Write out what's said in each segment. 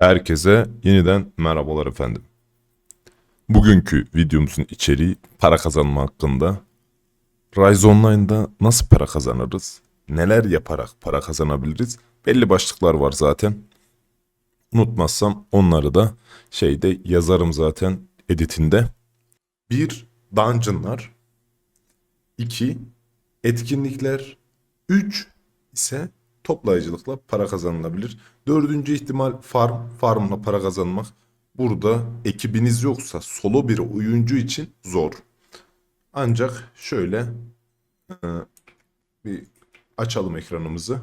Herkese yeniden merhabalar efendim. Bugünkü videomuzun içeriği para kazanma hakkında. Rise Online'da nasıl para kazanırız? Neler yaparak para kazanabiliriz? Belli başlıklar var zaten. Unutmazsam onları da şeyde yazarım zaten editinde. Bir Dungeonlar. 2 Etkinlikler. 3 ise toplayıcılıkla para kazanılabilir. Dördüncü ihtimal farm. Farmla para kazanmak. Burada ekibiniz yoksa solo bir oyuncu için zor. Ancak şöyle e, bir açalım ekranımızı.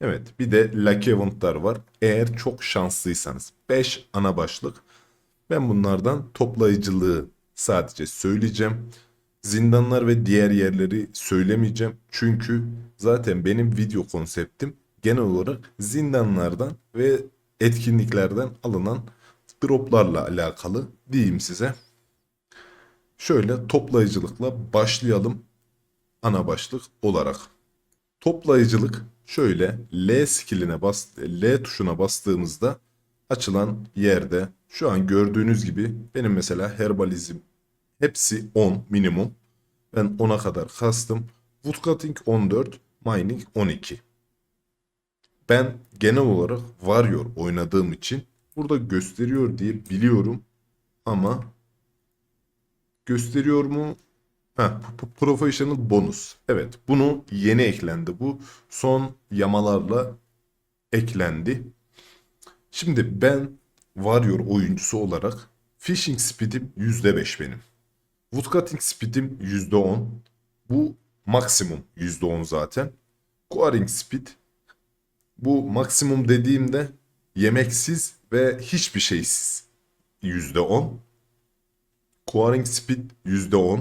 Evet bir de Lucky Event'lar var. Eğer çok şanslıysanız 5 ana başlık. Ben bunlardan toplayıcılığı sadece söyleyeceğim. Zindanlar ve diğer yerleri söylemeyeceğim. Çünkü zaten benim video konseptim genel olarak zindanlardan ve etkinliklerden alınan droplarla alakalı diyeyim size. Şöyle toplayıcılıkla başlayalım ana başlık olarak. Toplayıcılık şöyle L skilline bas L tuşuna bastığımızda açılan yerde şu an gördüğünüz gibi benim mesela herbalizm hepsi 10 minimum. Ben 10'a kadar kastım. Woodcutting 14, mining 12. Ben genel olarak Warrior oynadığım için burada gösteriyor diye biliyorum ama gösteriyor mu? Ha, professional bonus. Evet, bunu yeni eklendi. Bu son yamalarla eklendi. Şimdi ben Warrior oyuncusu olarak Fishing Speed'im %5 benim. Woodcutting Speed'im %10. Bu maksimum %10 zaten. Quarrying Speed bu maksimum dediğimde yemeksiz ve hiçbir şeysiz %10. Quarrying Speed %10.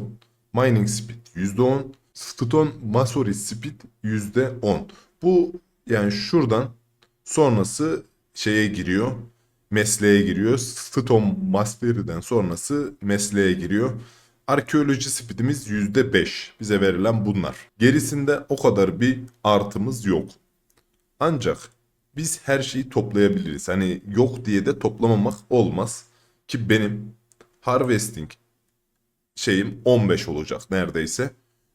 Mining Speed %10. Stone Masori Speed %10. Bu yani şuradan sonrası şeye giriyor. Mesleğe giriyor. Stone Mastery'den sonrası mesleğe giriyor. Arkeoloji speedimiz %5. Bize verilen bunlar. Gerisinde o kadar bir artımız yok. Ancak biz her şeyi toplayabiliriz. Hani yok diye de toplamamak olmaz. Ki benim harvesting şeyim 15 olacak neredeyse.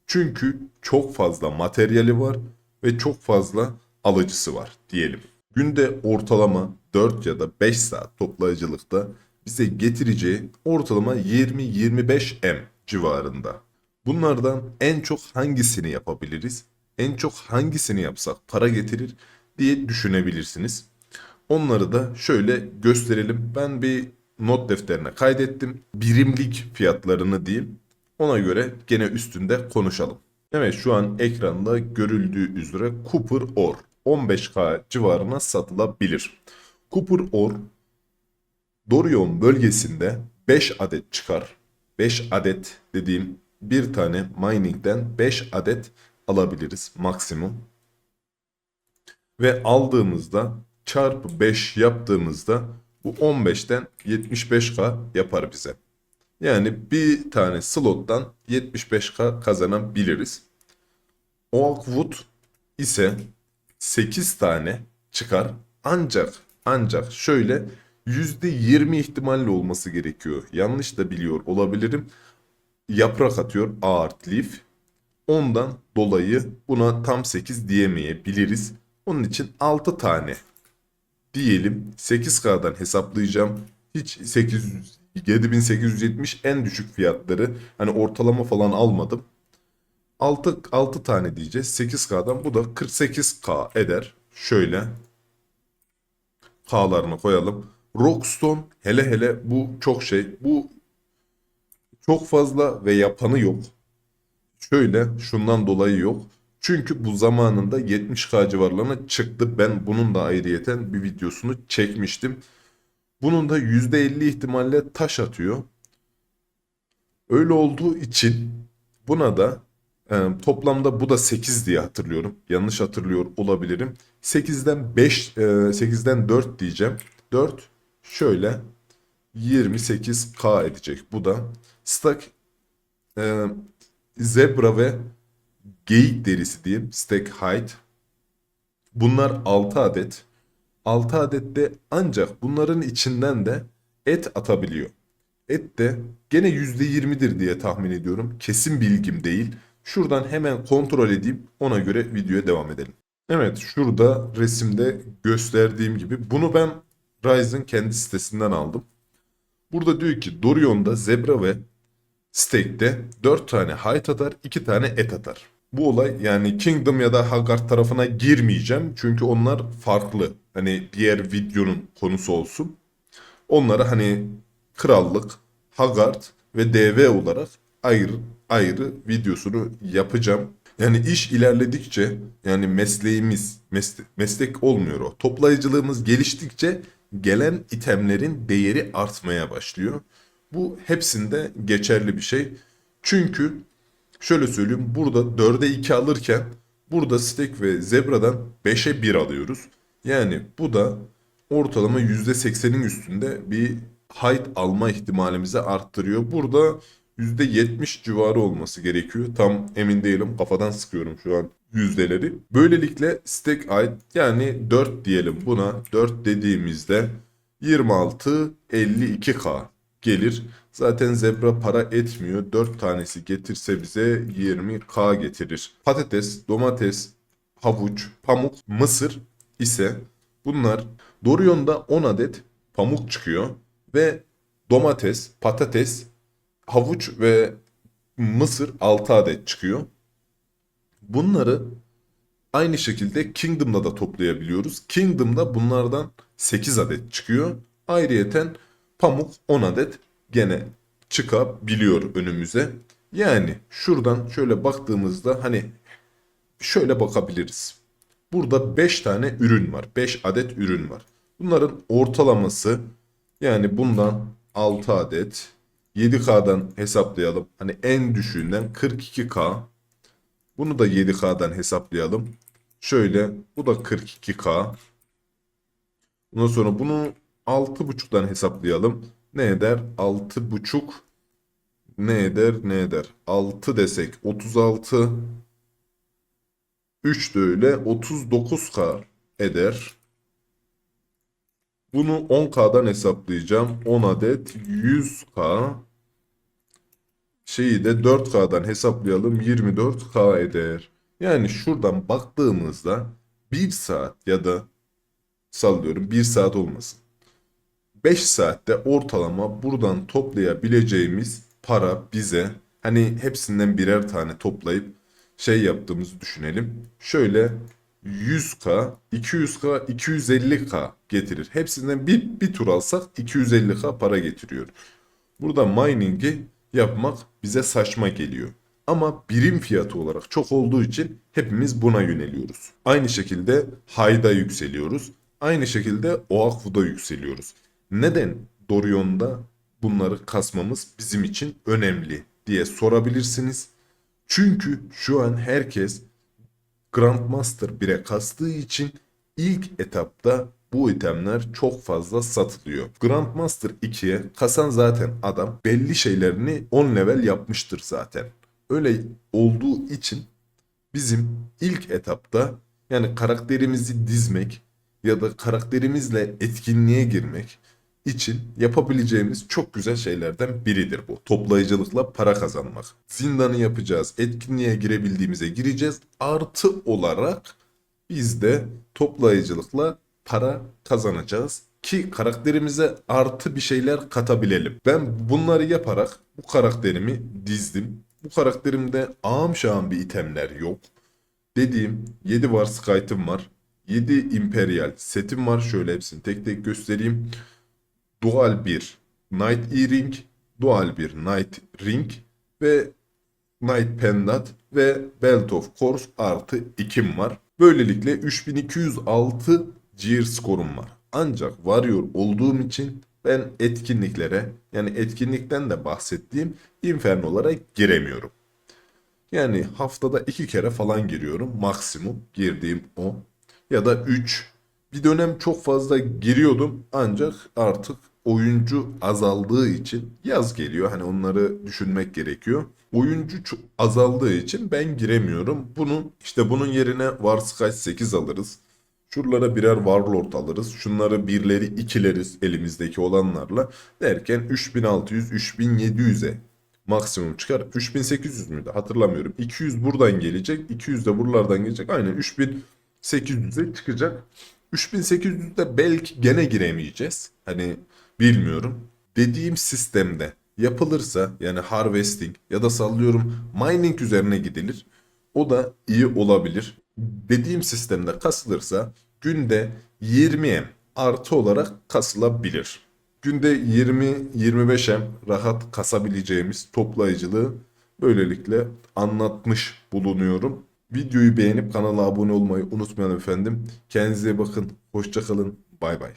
Çünkü çok fazla materyali var ve çok fazla alıcısı var diyelim. Günde ortalama 4 ya da 5 saat toplayıcılıkta bize getireceği ortalama 20-25 M civarında. Bunlardan en çok hangisini yapabiliriz? En çok hangisini yapsak para getirir diye düşünebilirsiniz. Onları da şöyle gösterelim. Ben bir not defterine kaydettim. Birimlik fiyatlarını diyeyim. Ona göre gene üstünde konuşalım. Evet şu an ekranda görüldüğü üzere Cooper Ore 15K civarına satılabilir. Cooper Ore Dorion bölgesinde 5 adet çıkar. 5 adet dediğim bir tane mining'den 5 adet alabiliriz maksimum. Ve aldığımızda çarpı 5 yaptığımızda bu 15'ten 75k yapar bize. Yani bir tane slottan 75k kazanabiliriz. Oakwood ise 8 tane çıkar. Ancak ancak şöyle %20 ihtimalle olması gerekiyor. Yanlış da biliyor olabilirim. Yaprak atıyor art leaf. Ondan dolayı buna tam 8 diyemeyebiliriz. Onun için 6 tane diyelim 8K'dan hesaplayacağım. Hiç 800 7870 en düşük fiyatları hani ortalama falan almadım. 6 6 tane diyeceğiz 8K'dan bu da 48K eder. Şöyle K'larını koyalım. Rockstone hele hele bu çok şey. Bu çok fazla ve yapanı yok. Şöyle şundan dolayı yok. Çünkü bu zamanında 70k civarlarına çıktı. Ben bunun da ayrıyeten bir videosunu çekmiştim. Bunun da %50 ihtimalle taş atıyor. Öyle olduğu için buna da e, toplamda bu da 8 diye hatırlıyorum. Yanlış hatırlıyor olabilirim. 8'den 5 e, 8'den 4 diyeceğim. 4 şöyle 28k edecek. Bu da stack e, zebra ve geyik derisi diyeyim. Stack height. Bunlar 6 adet. 6 adette ancak bunların içinden de et atabiliyor. Et de gene %20'dir diye tahmin ediyorum. Kesin bilgim değil. Şuradan hemen kontrol edeyim. Ona göre videoya devam edelim. Evet şurada resimde gösterdiğim gibi bunu ben Ryzen kendi sitesinden aldım. Burada diyor ki Dorion'da Zebra ve Steak'te 4 tane height atar, 2 tane et atar. Bu olay yani Kingdom ya da Haggard tarafına girmeyeceğim. Çünkü onlar farklı. Hani diğer videonun konusu olsun. Onları hani krallık, Haggard ve DV olarak ayrı ayrı videosunu yapacağım. Yani iş ilerledikçe yani mesleğimiz mesle- meslek olmuyor o. Toplayıcılığımız geliştikçe gelen itemlerin değeri artmaya başlıyor. Bu hepsinde geçerli bir şey. Çünkü şöyle söyleyeyim burada 4'e 2 alırken burada Steak ve Zebra'dan 5'e 1 alıyoruz. Yani bu da ortalama %80'in üstünde bir height alma ihtimalimizi arttırıyor. Burada %70 civarı olması gerekiyor. Tam emin değilim. Kafadan sıkıyorum şu an yüzdeleri. Böylelikle stack height yani 4 diyelim buna. 4 dediğimizde 26 52k gelir. Zaten zebra para etmiyor. 4 tanesi getirse bize 20k getirir. Patates, domates, havuç, pamuk, mısır ise bunlar Dorion'da 10 adet pamuk çıkıyor ve domates, patates, havuç ve mısır 6 adet çıkıyor. Bunları aynı şekilde Kingdom'da da toplayabiliyoruz. Kingdom'da bunlardan 8 adet çıkıyor. Ayrıyeten pamuk 10 adet gene çıkabiliyor önümüze. Yani şuradan şöyle baktığımızda hani şöyle bakabiliriz. Burada 5 tane ürün var. 5 adet ürün var. Bunların ortalaması yani bundan 6 adet 7K'dan hesaplayalım. Hani en düşüğünden 42K. Bunu da 7K'dan hesaplayalım. Şöyle bu da 42K. Ondan sonra bunu 6.5'dan hesaplayalım. Ne eder? 6.5 ne eder? Ne eder? 6 desek 36 3 de öyle 39K eder. Bunu 10K'dan hesaplayacağım. 10 adet 100K. Şeyi de 4K'dan hesaplayalım. 24K eder. Yani şuradan baktığımızda 1 saat ya da sallıyorum 1 saat olmasın. 5 saatte ortalama buradan toplayabileceğimiz para bize hani hepsinden birer tane toplayıp şey yaptığımızı düşünelim. Şöyle 100k, 200k, 250k getirir. Hepsinden bir, bir tur alsak 250k para getiriyor. Burada mining'i yapmak bize saçma geliyor. Ama birim fiyatı olarak çok olduğu için hepimiz buna yöneliyoruz. Aynı şekilde Hayda yükseliyoruz. Aynı şekilde Oakvu'da yükseliyoruz. Neden Dorion'da bunları kasmamız bizim için önemli diye sorabilirsiniz. Çünkü şu an herkes Grandmaster 1'e kastığı için ilk etapta bu itemler çok fazla satılıyor. Grandmaster 2'ye kasan zaten adam belli şeylerini 10 level yapmıştır zaten. Öyle olduğu için bizim ilk etapta yani karakterimizi dizmek ya da karakterimizle etkinliğe girmek için yapabileceğimiz çok güzel şeylerden biridir bu. Toplayıcılıkla para kazanmak. Zindanı yapacağız. Etkinliğe girebildiğimize gireceğiz. Artı olarak biz de toplayıcılıkla para kazanacağız ki karakterimize artı bir şeyler katabilelim. Ben bunları yaparak bu karakterimi dizdim. Bu karakterimde ağam şağım bir itemler yok. Dediğim 7 var Skyte'ım var. 7 Imperial setim var. Şöyle hepsini tek tek göstereyim. Dual bir Knight E-Ring, Dual bir Knight Ring ve Knight Pendant ve Belt of Course artı 2'm var. Böylelikle 3206 gear skorum var. Ancak Warrior olduğum için ben etkinliklere yani etkinlikten de bahsettiğim Inferno'lara giremiyorum. Yani haftada iki kere falan giriyorum maksimum girdiğim o. Ya da 3. Bir dönem çok fazla giriyordum ancak artık oyuncu azaldığı için yaz geliyor. Hani onları düşünmek gerekiyor. Oyuncu azaldığı için ben giremiyorum. Bunun işte bunun yerine Warsky 8 alırız. Şuralara birer Warlord alırız. Şunları birleri ikileriz elimizdeki olanlarla. Derken 3600 3700'e maksimum çıkar. 3800 müydü hatırlamıyorum. 200 buradan gelecek. 200 de buralardan gelecek. Aynen 3800'e çıkacak. 3800'de belki gene giremeyeceğiz. Hani bilmiyorum. Dediğim sistemde yapılırsa yani harvesting ya da sallıyorum mining üzerine gidilir. O da iyi olabilir. Dediğim sistemde kasılırsa günde 20M artı olarak kasılabilir. Günde 20-25M rahat kasabileceğimiz toplayıcılığı böylelikle anlatmış bulunuyorum. Videoyu beğenip kanala abone olmayı unutmayalım efendim. Kendinize bakın. Hoşçakalın. Bay bay.